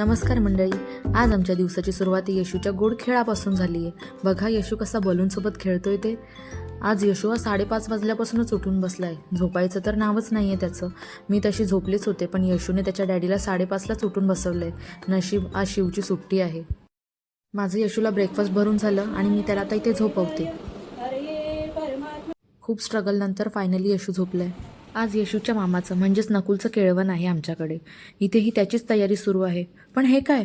नमस्कार मंडळी. आज आमच्या दिवसाची सुरुवात येशूच्या गोड खेळापासून झाली आहे. बघा येशू कसा बलूनसोबत खेळतोय ते. आज येशू हा साडेपाच वाजल्यापासूनच उठून बसलाय. झोपायचं तर नावच नाही आहे त्याचं. मी तशी झोपलीच होते पण येशूने त्याच्या डॅडीला साडेपाचलाच उठून बसवलंय. नशीब आज शिवची सुट्टी आहे. माझं येशूला ब्रेकफास्ट भरून झालं आणि मी त्याला आता इथे झोपवते. खूप स्ट्रगल नंतर फायनली यशू झोपलाय. आज येशूच्या मामाचं म्हणजेच नकुलचं केळवण आहे आमच्याकडे. इथेही त्याचीच तयारी सुरू आहे. पण हे काय?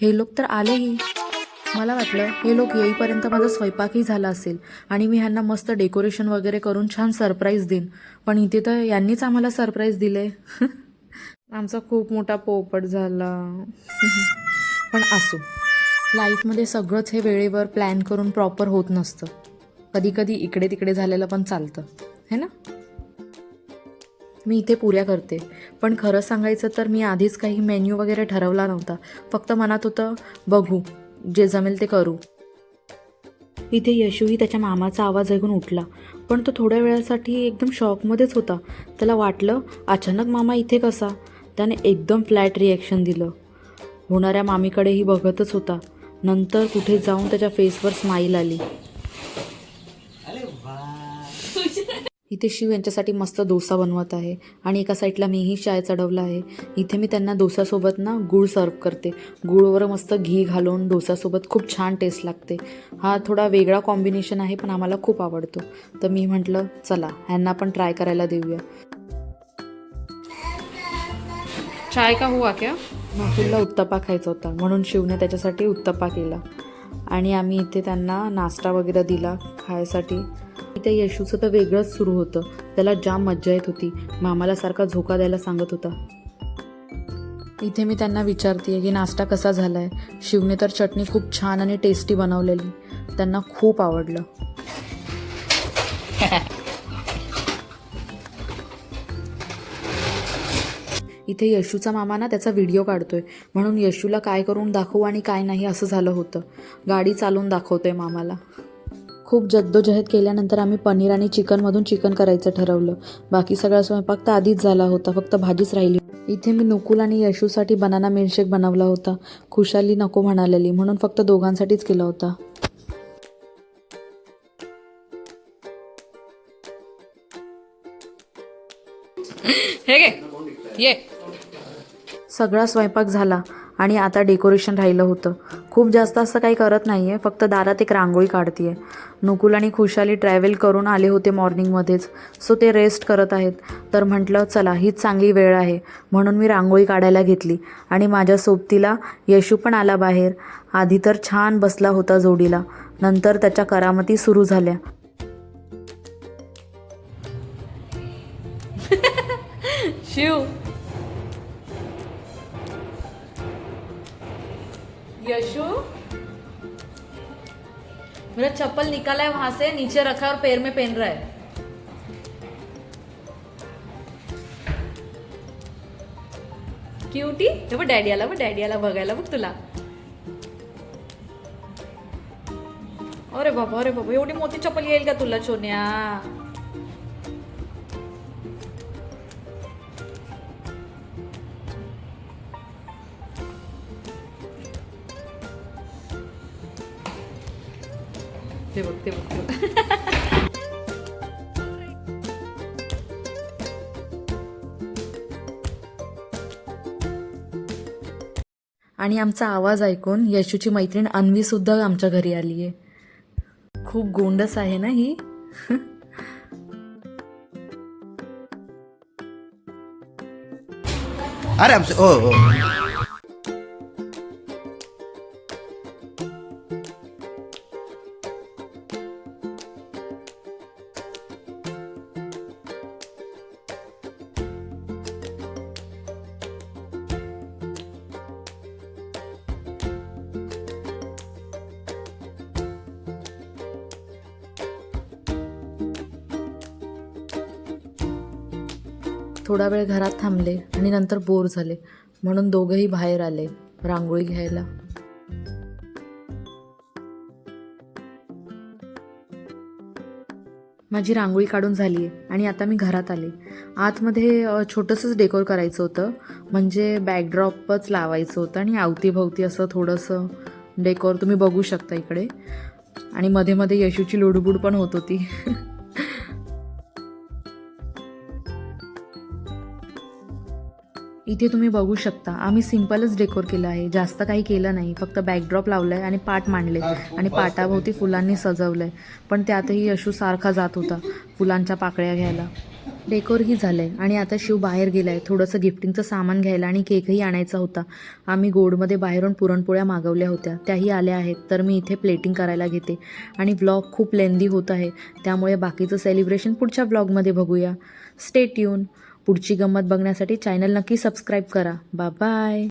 हे लोक तर आलेही. मला वाटलं हे लोक येईपर्यंत माझा स्वयंपाकही झाला असेल आणि मी ह्यांना मस्त डेकोरेशन वगैरे करून छान सरप्राईज देईन. पण इथे तर यांनीच आम्हाला सरप्राईज दिले. आमचा खूप मोठा पोपट झाला. पण असो. लाईफमध्ये सगळंच हे वेळेवर प्लॅन करून प्रॉपर होत नसतं. कधी कधी इकडे तिकडे झालेलं पण चालतं. है ना? मी इथे पुऱ्या करते. पण खरं सांगायचं तर मी आधीच काही मेन्यू वगैरे ठरवला नव्हता. फक्त मनात होतं बघू जे जमेल ते करू. इथे यशूही त्याच्या मामाचा आवाज ऐकून उठला. पण तो थोड्या वेळासाठी एकदम शॉकमध्येच होता. त्याला वाटलं अचानक मामा इथे कसा? त्याने एकदम फ्लॅट रिॲक्शन दिलं. होणाऱ्या मामीकडेही बघतच होता. नंतर कुठे जाऊन त्याच्या फेसवर स्माईल आली. इथे शिव यांच्यासाठी मस्त डोसा बनवत आहे. आणि एका साईडला मीही चाय चढवला आहे. इथे मी त्यांना डोसासोबत ना गूळ सर्व करते. गुळवर मस्त घी घालून डोसासोबत खूप छान टेस्ट लागते. हा थोडा वेगळा कॉम्बिनेशन आहे पण आम्हाला खूप आवडतो. तर मी म्हटलं चला ह्यांना पण ट्राय करायला देऊया. चाय का हुआ क्या? नकुलला उत्तपा खायचा होता. म्हणून शिवने त्याच्यासाठी उत्तप्पा केला. आणि आम्ही इथे त्यांना नाश्ता वगैरे दिला खायसाठी. त्या यशूचं तर वेगळंच सुरू होतं. त्याला जाम मज्जा येत होती. मामाला सारखा झोका द्यायला सांगत होता. इथे मी त्यांना विचारते की नाश्ता कसा झाला आहे शिवने तर चटणी खूप छान आणि टेस्टी बनवलेली. त्यांना खूप आवडलं. इथे यशूचा मामा ना त्याचा व्हिडिओ काढतोय. म्हणून यशूला काय करून दाखवू आणि काय नाही असं झालं होतं. गाडी चालवून दाखवतोय मामाला. खूप जद्दोजहद केल्यानंतर आम्ही पनीर आणि चिकनमधून चिकन करायचं ठरवलं. बाकी सगळा स्वयंपाक तर आधीच झाला होता फक्त भाजीच राहिली. इथे मी नकुल आणि यशूसाठी बनाना मिल्कशेक बनवला होता. खुशाली नको म्हणालेली म्हणून फक्त दोघांसाठीच केला होता. हे ये. सगळा स्वयंपाक झाला आणि आता डेकोरेशन राहिलं होतं. खूप जास्त असं काही करत नाही आहे फक्त दारात एक रांगोळी काढते आहे नुकुल आणि खुशाली ट्रॅव्हल करून आले होते मॉर्निंगमध्येच सो ते रेस्ट करत आहेत. तर म्हटलं चला हीच चांगली वेळ आहे. म्हणून मी रांगोळी काढायला घेतली. आणि माझ्या सोबतीला यशू पण आला बाहेर. आधी तर छान बसला होता जोडीला. नंतर त्याच्या करामती सुरू झाल्या. शिव. यशु। मेरा चप्पल निकाला है वहां से नीचे रखा और पैर में पहन रहा है। क्यूटी हे बघ डॅडी आला बघ डॅडी आला बघायला बघ तुला। अरे बाबा अरे बाबा एवढी मोठी चप्पल येईल का तुला सोन्या ते बघ ते बघ ते बघ. आणि आमचा आवाज ऐकून यशूची मैत्रीण अन्वी सुद्धा आमच्या घरी आली आहे. खूप गोंडस आहे ना ही? अरे आमचं ओ थोडा वेळ घरात थांबले आणि नंतर बोर झाले. म्हणून दोघंही बाहेर आले रांगोळी घ्यायला. माझी रांगोळी काढून झाली आहे आणि आता मी घरात आले. आतमध्ये छोटंसंच डेकोर करायचं होतं. म्हणजे बॅकड्रॉपच लावायचं होतं आणि अवतीभवती असं थोडंसं डेकोर तुम्ही बघू शकता इकडे. आणि मध्ये मध्ये यशूची लुडबुड पण होत होती. इथे तुम्ही बघू शकता. आम्ही सिम्पलच डेकोर केलं आहे. जास्त काही केलं नाही. फक्त बॅकड्रॉप लावलाय आणि पाट मांडले. आणि पाटाभोवती फुलांनी सजवलंय. पण त्यातही यशू सारखा जात होता फुलांच्या पाकळ्या घ्यायला. डेकोरही झालंय. आणि आता शिव बाहेर गेलाय. थोडंसं गिफ्टिंगचं सामान घ्यायला आणि केकही आणायचा होता. आम्ही गोडमध्ये बाहेरून पुरणपोळ्या मागवल्या होत्या. त्याही आल्या आहेत. तर मी इथे प्लेटिंग करायला घेते. आणि ब्लॉग खूप लेंदी होत आहे. त्यामुळे बाकीचं सेलिब्रेशन पुढच्या ब्लॉगमध्ये बघूया. स्टे ट्यून पुढची गंमत बघण्यासाठी चॅनल नक्की सबस्क्राईब करा. बा बाय